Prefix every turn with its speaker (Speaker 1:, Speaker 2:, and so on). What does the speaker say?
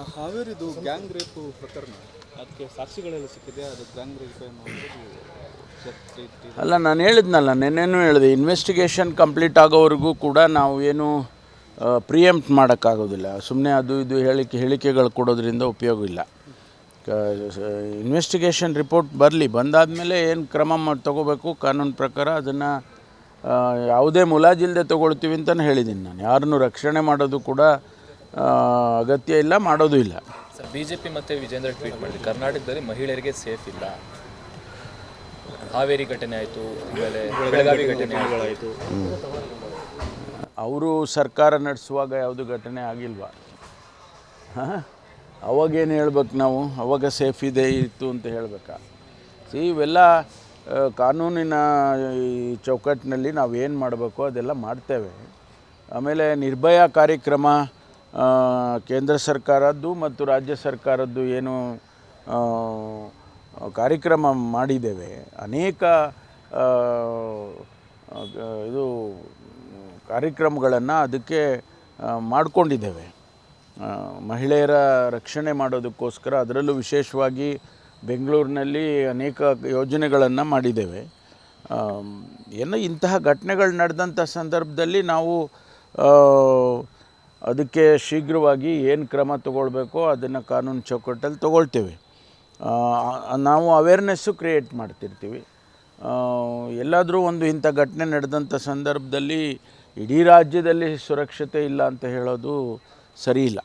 Speaker 1: ಹಾವೇರಿದು gang rape ಪ್ರಕರಣ. ಅದಕ್ಕೆ ಸಾಕ್ಷಿಗಳೆಲ್ಲ ಸಿಕ್ಕಿದೆ ಅದು ಗ್ಯಾಂಗ್ ರೇಪ್ ಅನ್ನೋದು
Speaker 2: ಅಲ್ಲ ನಾನು ಹೇಳಿದ್ನಲ್ಲ ನೆನ್ನೆನೂ ಹೇಳಿದೆ ಇನ್ವೆಸ್ಟಿಗೇಷನ್ ಕಂಪ್ಲೀಟ್ ಆಗೋವರೆಗೂ ಕೂಡ ನಾವು ಏನು ಪ್ರಿಯಂಪ್ಟ್ ಮಾಡೋಕ್ಕಾಗೋದಿಲ್ಲ. ಸುಮ್ಮನೆ ಅದು ಇದು ಹೇಳಿಕೆ ಹೇಳಿಕೆಗಳು ಕೊಡೋದ್ರಿಂದ ಉಪಯೋಗ ಇಲ್ಲ. ಇನ್ವೆಸ್ಟಿಗೇಷನ್ ರಿಪೋರ್ಟ್ ಬರಲಿ ಬಂದಾದಮೇಲೆ ಏನು ಕ್ರಮ ಮಾಡಿ ತಗೋಬೇಕು ಕಾನೂನು ಪ್ರಕಾರ ಅದನ್ನು ಯಾವುದೇ ಮುಲಾಜಿಲ್ಲದೆ ತೊಗೊಳ್ತೀವಿ ಅಂತಲೇ ಹೇಳಿದ್ದೀನಿ ನಾನು. ಯಾರನ್ನು ರಕ್ಷಣೆ ಮಾಡೋದು ಕೂಡ ಅಗತ್ಯ ಇಲ್ಲ ಮಾಡೋದು ಇಲ್ಲ.
Speaker 3: ಸರ್ ಪಿ ಮತ್ತು ವಿಜೇಂದ್ರ ಟ್ವೀಟ್ ಮಾಡಿದ್ರು ಕರ್ನಾಟಕದಲ್ಲಿ ಮಹಿಳೆಯರಿಗೆ ಸೇಫ್ ಇಲ್ಲ. ಹಾವೇರಿ ಘಟನೆ ಆಯಿತು ಆಮೇಲೆ ಬೆಳಗಾವಿ ಘಟನೆ ಆಯಿತು.
Speaker 2: ಅವರು ಸರ್ಕಾರ ನಡೆಸುವಾಗ ಯಾವುದು ಘಟನೆ ಆಗಿಲ್ವಾ? ಹಾಂ? ಅವಾಗೇನು ಹೇಳ್ಬೇಕು ನಾವು? ಅವಾಗ ಸೇಫ್ ಇದೆ ಇತ್ತು ಅಂತ ಹೇಳಬೇಕಾ? ಸಿ ಇವೆಲ್ಲ ಕಾನೂನಿನ ಈ ಚೌಕಟ್ಟಿನಲ್ಲಿ ನಾವು ಏನು ಮಾಡಬೇಕು ಅದೆಲ್ಲ ಮಾಡ್ತೇವೆ. ಆಮೇಲೆ ನಿರ್ಭಯ ಕಾರ್ಯಕ್ರಮ ಕೇಂದ್ರ ಸರ್ಕಾರದ್ದು ಮತ್ತು ರಾಜ್ಯ ಸರ್ಕಾರದ್ದು ಏನು ಕಾರ್ಯಕ್ರಮ ಮಾಡಿದ್ದೇವೆ. ಅನೇಕ ಇದು ಕಾರ್ಯಕ್ರಮಗಳನ್ನು ಅದಕ್ಕೆ ಮಾಡಿಕೊಂಡಿದ್ದೇವೆ. ಮಹಿಳೆಯರ ರಕ್ಷಣೆ ಮಾಡೋದಕ್ಕೋಸ್ಕರ ಅದರಲ್ಲೂ ವಿಶೇಷವಾಗಿ ಬೆಂಗಳೂರಿನಲ್ಲಿ ಅನೇಕ ಯೋಜನೆಗಳನ್ನು ಮಾಡಿದ್ದೇವೆ. ಏನು ಇಂತಹ ಘಟನೆಗಳು ನಡೆದಂಥ ಸಂದರ್ಭದಲ್ಲಿ ನಾವು ಅದಕ್ಕೆ ಶೀಘ್ರವಾಗಿ ಏನು ಕ್ರಮ ತಗೊಳ್ಬೇಕೋ ಅದನ್ನು ಕಾನೂನು ಚೌಕಟ್ಟಲ್ಲಿ ತಗೊಳ್ತೇವೆ. ನಾವು ಅವೇರ್ನೆಸ್ಸು ಕ್ರಿಯೇಟ್ ಮಾಡ್ತಿರ್ತೀವಿ. ಎಲ್ಲಾದರೂ ಒಂದು ಇಂಥ ಘಟನೆ ನಡೆದಂಥ ಸಂದರ್ಭದಲ್ಲಿ ಇಡೀ ರಾಜ್ಯದಲ್ಲಿ ಸುರಕ್ಷತೆ ಇಲ್ಲ ಅಂತ ಹೇಳೋದು ಸರಿ ಇಲ್ಲ.